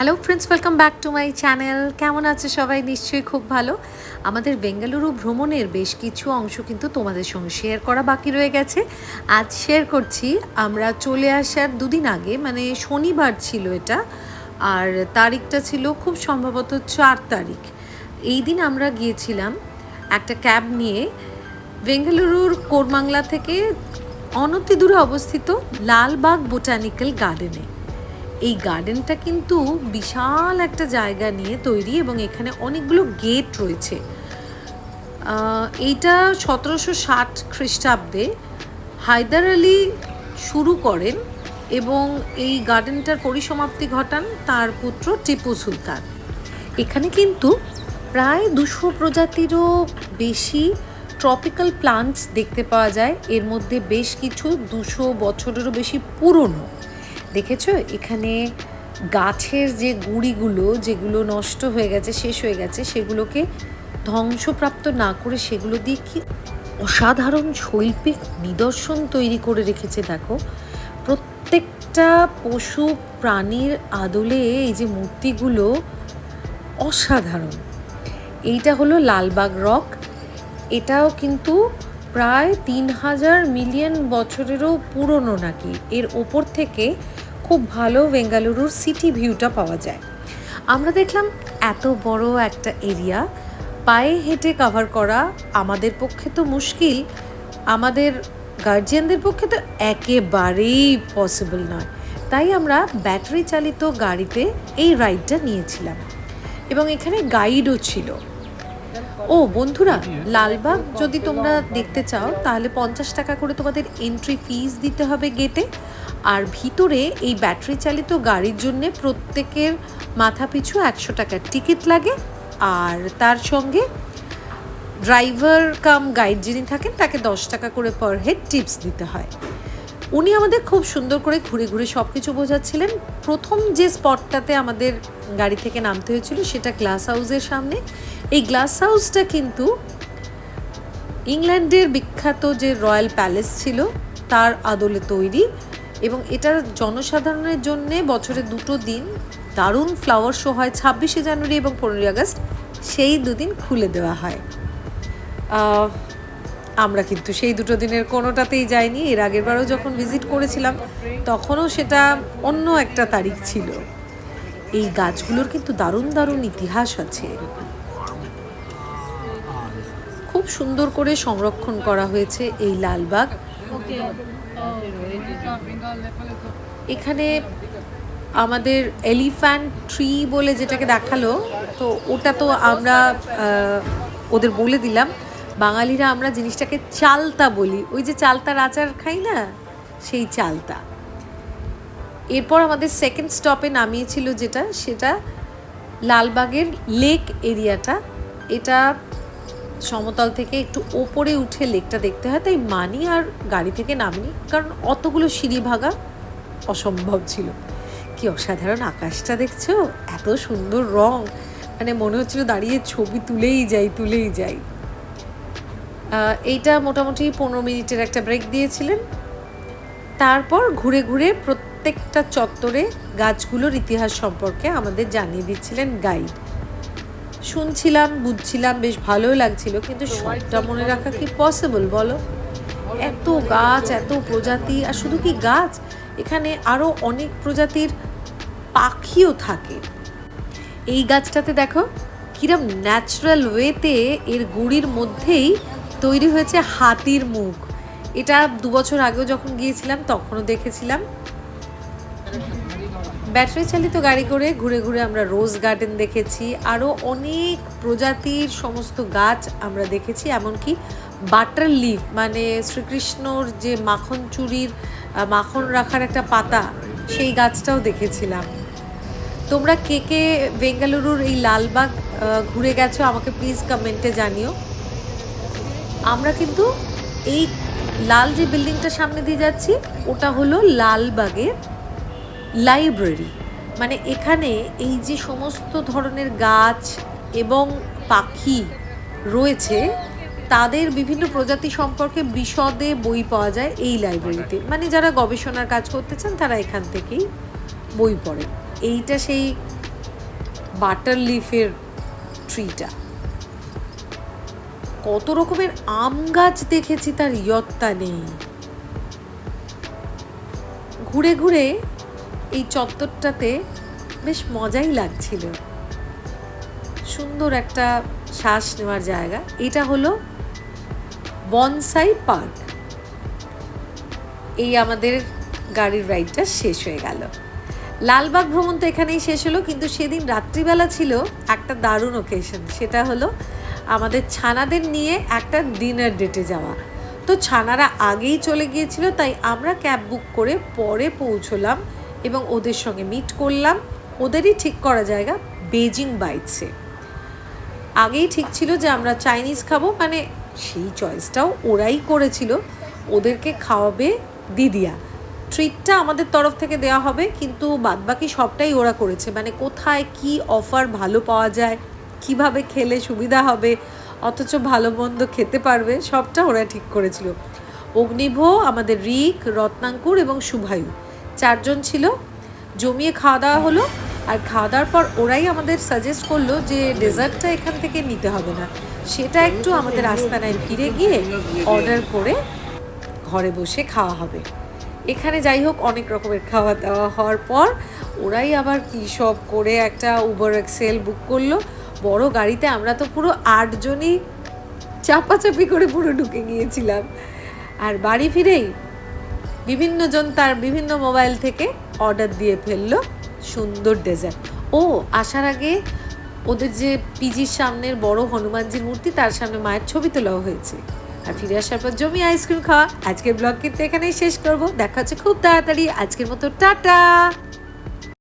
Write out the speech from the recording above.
Hello friends welcome back to my channel কেমন আছে সবাই? নিশ্চয়ই খুব ভালো। আমাদের বেঙ্গালুরু ভ্রমণের বেশ কিছু অংশ কিন্তু তোমাদের সঙ্গে শেয়ার করা বাকি রয়ে গেছে। আজ শেয়ার করছি, আমরা চলে আসার দুদিন আগে মানে শনিবার ছিল এটা, আর তারিখটা ছিল খুব সম্ভবত চার তারিখ। এই দিন আমরা গিয়েছিলাম একটা ক্যাব নিয়ে বেঙ্গালুরুর কোরমাংলা থেকে অনতি দূরে অবস্থিত লালবাগ বোটানিক্যাল গার্ডেনে। এই গার্ডেনটা কিন্তু বিশাল একটা জায়গা নিয়ে তৈরি এবং এখানে অনেকগুলো গেট রয়েছে। এইটা সতেরোশো ষাট খ্রিস্টাব্দে হায়দার আলী শুরু করেন এবং এই গার্ডেনটার পরিসমাপ্তি ঘটান তার পুত্র টিপু সুলতান। এখানে কিন্তু প্রায় দুশো প্রজাতিরও বেশি ট্রপিক্যাল প্লান্টস দেখতে পাওয়া যায়। এর মধ্যে বেশ কিছু দুশো বছরেরও বেশি পুরনো। দেখেছ? এখানে গাছের যে গুঁড়িগুলো যেগুলো নষ্ট হয়ে গেছে, শেষ হয়ে গেছে, সেগুলোকে ধ্বংসপ্রাপ্ত না করে সেগুলো দিয়ে কি অসাধারণ শৈল্পিক নিদর্শন তৈরি করে রেখেছে, দেখো। প্রত্যেকটা পশু প্রাণীর আদলে এই যে মূর্তিগুলো অসাধারণ। এইটা হলো লালবাগ রক। এটাও কিন্তু প্রায় তিন হাজার মিলিয়ন বছরেরও পুরনো নাকি? এর ওপর থেকে খুব ভালো বেঙ্গালুরুর সিটি ভিউটা পাওয়া যায়। আমরা দেখলাম এত বড় একটা এরিয়া, পায়ে হেঁটে কভার করা আমাদের পক্ষে তো মুশকিল। আমাদের গার্জিয়ানদের পক্ষে তো একেবারেই পসিবল নয়। তাই আমরা ব্যাটারি চালিত গাড়িতে এই রাইডটা নিয়েছিলাম। এবং এখানে গাইডও ছিল। ও, বন্ধুরা, লালবাগ যদি তোমরা দেখতে চাও, তাহলে পঞ্চাশ টাকা করে তোমাদের এন্ট্রি ফিস দিতে হবে গেটে আর ভিতরে এই ব্যাটারি চালিত গাড়ির জন্য প্রত্যেকের মাথা পিছু একশো টাকার টিকিট লাগে। আর তার সঙ্গে ড্রাইভার কাম গাইড যিনি থাকেন, তাকে দশ টাকা করে পার হেড টিপস দিতে হয়। উনি আমাদের খুব সুন্দর করে ঘুরে ঘুরে সব কিছু বোঝাচ্ছিলেন। প্রথম যে স্পটটাতে আমাদের গাড়ি থেকে নামতে হয়েছিল, সেটা গ্লাস হাউসের সামনে। এই গ্লাস হাউসটা কিন্তু ইংল্যান্ডের বিখ্যাত যে রয়্যাল প্যালেস ছিল, তার আদলে তৈরি। এবং এটা জনসাধারণের জন্য বছরে দুটো দিন দারুণ ফ্লাওয়ার শো হয় ছাব্বিশে জানুয়ারি এবং পনেরোই আগস্ট। সেই দুদিন খুলে দেওয়া হয়। আমরা কিন্তু সেই দুটো দিনের কোনোটাতেই যাইনি। এর আগের বারও যখন ভিজিট করেছিলাম, তখনও সেটা অন্য একটা তারিখ ছিল। এই গাছগুলোর কিন্তু দারুণ দারুণ ইতিহাস আছে। খুব সুন্দর করে সংরক্ষণ করা হয়েছে এই লালবাগ। এখানে আমাদের এলিফ্যান্ট ট্রি বলে যেটাকে দেখাল, তো ওটা তো আমরা ওদের বলে দিলাম। বাঙালিরা আমরা জিনিসটাকে চালতা বলি। ওই যে চালতার আচার খাই না, সেই চালতা। এরপর আমাদের সেকেন্ড স্টপে নামিয়েছিল যেটা, সেটা লালবাগের লেক এরিয়াটা এটা সমতল থেকে একটু ওপরে উঠে লেকটা দেখতে হয়, তাই মানি আর গাড়ি থেকে নামিনি, কারণ অতগুলো সিঁড়ি ভাগা অসম্ভব ছিল। কি অসাধারণ আকাশটা দেখছ? এত সুন্দর রং। মানে মনে হচ্ছিল দাঁড়িয়ে ছবি তুলেই যাই তুলেই যাই। এইটা মোটামুটি পনেরো মিনিটের একটা ব্রেক দিয়েছিলেন। তারপর ঘুরে ঘুরে প্রত্যেকটা চত্বরে গাছগুলোর ইতিহাস সম্পর্কে আমাদের জানিয়ে দিচ্ছিলেন গাইড শুনছিলাম, বুঝছিলাম, বেশ ভালোই লাগছিল, কিন্তু সবটা মনে রাখা কি পসিবল বলো? এত গাছ, এত প্রজাতি, আর শুধু কি গাছ? এখানে আরও অনেক প্রজাতির পাখিও থাকে। এই গাছটাতে দেখো, কিরম ন্যাচারাল ওয়েতে এর গুড়ির মধ্যেই তৈরি হয়েছে হাতির মুখ। এটা দু বছর আগেও যখন গিয়েছিলাম, তখনও দেখেছিলাম। ব্যাটারি চালিত গাড়ি করে ঘুরে ঘুরে আমরা রোজ গার্ডেন দেখেছি। আরও অনেক প্রজাতির সমস্ত গাছ আমরা দেখেছি, এমনকি বাটার লিফ মানে শ্রীকৃষ্ণর যে মাখন চুরির মাখন রাখার একটা পাতা, সেই গাছটাও দেখেছিলাম। তোমরা কে কে বেঙ্গালুরুর এই লালবাগ ঘুরে গেছো আমাকে প্লিজ কমেন্টে জানিও। আমরা কিন্তু এই লাল যে বিল্ডিংটা সামনে দিয়ে যাচ্ছি, ওটা হলো লালবাগের লাইব্রেরি মানে এখানে এই যে সমস্ত ধরনের গাছ এবং পাখি রয়েছে, তাদের বিভিন্ন প্রজাতি সম্পর্কে বিশদে বই পাওয়া যায় এই লাইব্রেরিতে মানে যারা গবেষণার কাজ করতে চান, তারা এখান থেকেই বই পড়ে। এইটা সেই বাটার লিফের ট্রিটা কত রকমের আম গাছ দেখেছি তার, ইয়ত্তা নেই। ঘুরে ঘুরে এই চত্বরটাতে বেশ মজাই লাগছিল। সুন্দর একটা শ্বাস নেওয়ার জায়গা। এটা হলো বনসাই পার্ক। এই আমাদের গাড়ির রাইডটা শেষ হয়ে গেল। লালবাগ ভ্রমণ তো এখানেই শেষ হলো, কিন্তু সেদিন রাত্রিবেলা ছিল একটা দারুণ ওকেশন সেটা হলো আমাদের ছানাদের নিয়ে একটা ডিনার ডেটে যাওয়া। তো ছানারা আগেই চলে গিয়েছিল, তাই আমরা ক্যাব বুক করে পরে পৌঁছলাম এবং ওদের সঙ্গে মিট করলাম। ওদেরই ঠিক করা জায়গা বেজিং বাইটসে আগেই ঠিক ছিল যে আমরা চাইনিজ খাব মানে সেই চয়েসটাও ওরাই করেছিল। ওদেরকে খাওয়াবে দিদিয়া। ট্রিটটা আমাদের তরফ থেকে দেওয়া হবে, কিন্তু বাদবাকি সবটাই ওরা করেছে। মানে কোথায় কি অফার ভালো পাওয়া যায়, কীভাবে খেলে সুবিধা হবে, অথচ ভালো মন্দ খেতে পারবে, সবটা ওরা ঠিক করেছিল। অগ্নিভ, আমাদের রিক, রত্নাঙ্কুর এবং শুভায়ু। চারজন ছিল, জমিয়ে খাওয়া দাওয়া হলো আর খাওয়া দাওয়ার পর ওরাই আমাদের সাজেস্ট করল যে ডেজার্টটা এখান থেকে নিতে হবে না। সেটা একটু আমাদের আস্তানায় ফিরে গিয়ে অর্ডার করে ঘরে বসে খাওয়া হবে। এখানে যাই হোক, অনেক রকমের খাওয়া দাওয়া হওয়ার পর ওরাই আবার কী সব করে একটা উবার এক্সেল বুক করল। বড় গাড়িতে আমরা তো পুরো আটজনই চাপাচাপি করে পুরো ঢুকে গিয়েছিলাম। আর বাড়ি ফিরেই বিভিন্ন জন তার বিভিন্ন মোবাইল থেকে অর্ডার দিয়ে ফেলল সুন্দর ডেজার্ট। ও, আসার আগে ওদের যে পিজির সামনের বড় হনুমানজির মূর্তি, তার সামনে মায়ের ছবি তোলাও হয়েছে। আর ফিরে আসার পর জমি আইসক্রিম খাওয়া। আজকের ব্লগ কিন্তু এখানেই শেষ করব। দেখা হচ্ছে খুব তাড়াতাড়ি। আজকের মতো টাটা!